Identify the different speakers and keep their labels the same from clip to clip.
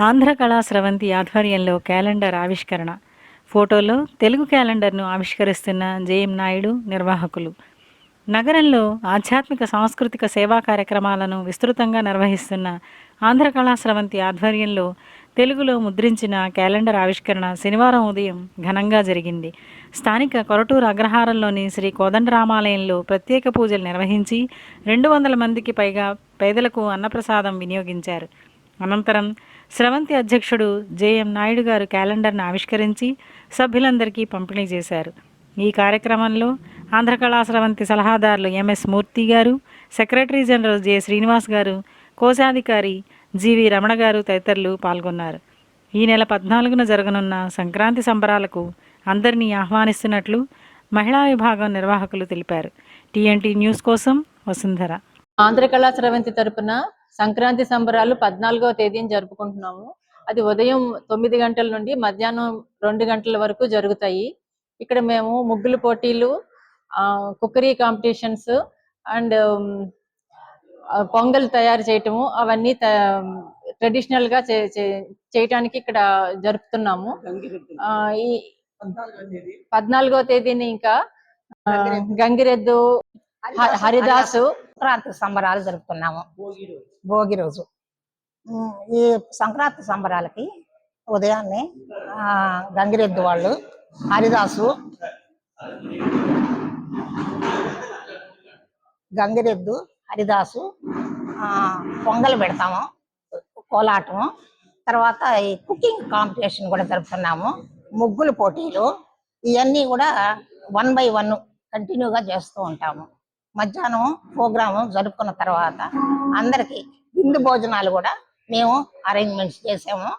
Speaker 1: ఆంధ్ర కళా స్రవంతి ఆధ్వర్యంలో క్యాలెండర్ ఆవిష్కరణ. ఫోటోలో తెలుగు క్యాలెండర్ను ఆవిష్కరిస్తున్న జేఎం నాయుడు నిర్వాహకులు. నగరంలో ఆధ్యాత్మిక సాంస్కృతిక సేవా కార్యక్రమాలను విస్తృతంగా నిర్వహిస్తున్న ఆంధ్ర కళా స్రవంతి ఆధ్వర్యంలో తెలుగులో ముద్రించిన క్యాలెండర్ ఆవిష్కరణ శనివారం ఉదయం ఘనంగా జరిగింది. స్థానిక కొరటూరు అగ్రహారంలోని శ్రీ కోదండరామాలయంలో ప్రత్యేక పూజలు నిర్వహించి రెండు వందల మందికి పైగా పేదలకు అన్నప్రసాదం వినియోగించారు. అనంతరం స్రవంతి అధ్యక్షుడు జేఎం నాయుడు గారు క్యాలెండర్ను ఆవిష్కరించి సభ్యులందరికీ పంపిణీ చేశారు. ఈ కార్యక్రమంలో ఆంధ్రకళా స్రవంతి సలహాదారులు ఎంఎస్ మూర్తి గారు సెక్రటరీ జనరల్ జె శ్రీనివాస్ గారు కోశాధికారి జీవి రమణ గారు తదితరులు పాల్గొన్నారు. ఈ నెల పద్నాలుగున జరగనున్న సంక్రాంతి సంబరాలకు అందరినీ ఆహ్వానిస్తున్నట్లు మహిళా విభాగం నిర్వాహకులు తెలిపారు. టీఎన్టీ న్యూస్ కోసం వసుంధర.
Speaker 2: ఆంధ్రకళా స్రవంతి తరపున సంక్రాంతి సంబరాలు పద్నాలుగవ తేదీని జరుపుకుంటున్నాము. అది ఉదయం తొమ్మిది గంటల నుండి మధ్యాహ్నం రెండు గంటల వరకు జరుగుతాయి. ఇక్కడ మేము ముగ్గులు పోటీలు కుక్కరీ కాంపిటీషన్స్ అండ్ పొంగల్ తయారు చేయటము అవన్నీ ట్రెడిషనల్గా చేయటానికి ఇక్కడ జరుపుతున్నాము. ఆ, ఈ పద్నాలుగో తేదీని ఇంకా గంగిరెద్దు. హరిదాసు
Speaker 3: సంక్రాంతి సంబరాలు జరుపుకున్నాము భోగి రోజు. ఈ సంక్రాంతి సంబరాలకి ఉదయాన్నే ఆ, గంగిరెద్దు వాళ్ళు హరిదాసు గంగిరెద్దు హరిదాసు ఆ, పొంగల్ పెడతాము కోలాటము. తర్వాత ఈ కుకింగ్ కాంపిటీషన్ కూడా జరుపుతున్నాము ముగ్గులు పోటీలు. ఇవన్నీ కూడా వన్ బై వన్ కంటిన్యూగా చేస్తూ ఉంటాము. మధ్యాహ్నం ప్రోగ్రాము జరుపుకున్న తర్వాత అందరికి విందు భోజనాలు కూడా మేము అరేంజ్మెంట్స్ చేసాము.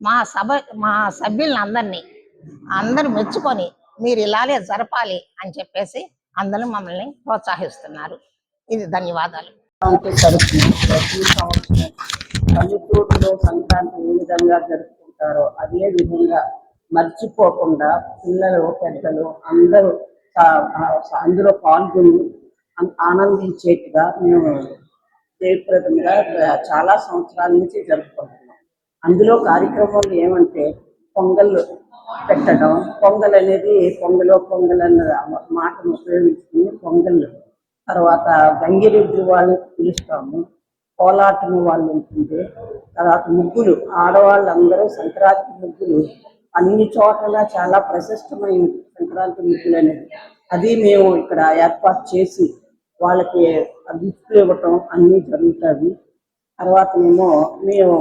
Speaker 3: మా సభ మా సభ్యులను అందరినీ అందరు మెచ్చుకొని మీరు ఇలాగే జరపాలి అని చెప్పేసి అందరూ మమ్మల్ని ప్రోత్సహిస్తున్నారు. ఇది ధన్యవాదాలు.
Speaker 4: పల్లెటూరులో సంక్రాంతి ఏ విధంగా జరుపుకుంటారో అదే విధంగా మర్చిపోకుండా పిల్లలు పెద్దలు అందరూ అందులో పాల్గొని ఆనందించేట్టుగా మేము జయప్రదంగా చాలా సంవత్సరాల నుంచి జరుపుకుంటున్నాం. అందులో కార్యక్రమాలు ఏమంటే పొంగల్ పెట్టడం. పొంగల్ అనేది పొంగలో పొంగల్ అన్న మాటను ఉపయోగించుకుని పొంగల్. తర్వాత గంగిరెడ్డి వాళ్ళని పిలుస్తాము. కోలాటం వాళ్ళు ఉంటుంది. తర్వాత ముగ్గులు. ఆడవాళ్ళందరూ సంక్రాంతి ముగ్గులు. అన్ని చోట్ల చాలా ప్రశస్తమైన సంక్రాంతి ముగ్గులు అనేది అది మేము ఇక్కడ ఏర్పాటు చేసి వాళ్ళకి గిఫ్ట్లు ఇవ్వటం అన్నీ జరుగుతుంది తర్వాత మేము మేము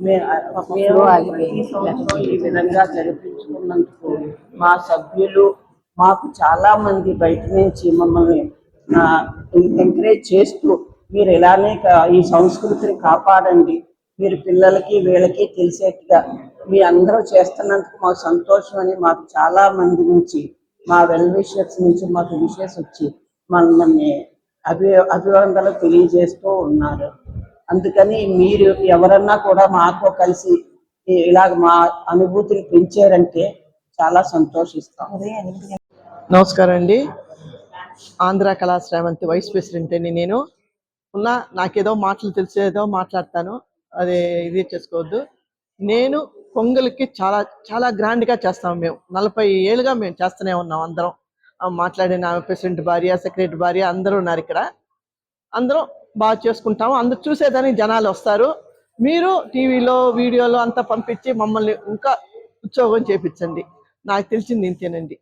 Speaker 4: మేము ఈ సంవత్సరం ఈ విధంగా జరిపించుకున్నందుకు మా సభ్యులు మాకు చాలా మంది బయట నుంచి మమ్మల్ని ఎంకరేజ్ చేస్తూ మీరు ఇలానే ఈ సంస్కృతిని కాపాడండి. మీరు పిల్లలకి వీళ్ళకి తెలిసేట్టుగా మీ అందరూ చేస్తున్నందుకు మాకు సంతోషం అని మాకు చాలా మంది నుంచి మా వెల్ విషర్స్ నుంచి మాకు విషయస్ వచ్చి మనల్ని అభి అభివందనలు తెలియజేస్తూ ఉన్నారు. అందుకని మీరు ఎవరన్నా కూడా మాతో కలిసి ఇలాగ మా అనుభూతిని పెంచారంటే చాలా సంతోషిస్తాం.
Speaker 5: నమస్కారం అండి. ఆంధ్ర కళా శ్రావంతి వైస్ ప్రెసిడెంట్ అండి నేను. ఉన్నా నాకేదో మాటలు తెలిసేదో మాట్లాడతాను. అది ఇది చేసుకోవద్దు. నేను పొంగల్కి చాలా చాలా గ్రాండ్గా చేస్తాం మేము. నలభై ఏళ్ళుగా మేము చేస్తూనే ఉన్నాం అందరం. మాట్లాడిన ప్రెసిడెంట్ భార్య సెక్రటరీ భార్య అందరూ ఉన్నారు ఇక్కడ. అందరం బాగా చేసుకుంటాము. అందరు చూసేదానికి జనాలు వస్తారు. మీరు టీవీలో వీడియోలో అంతా పంపించి మమ్మల్ని ఇంకా ఉద్యోగం చేపించండి. నాకు తెలిసింది ఇంతేనండి.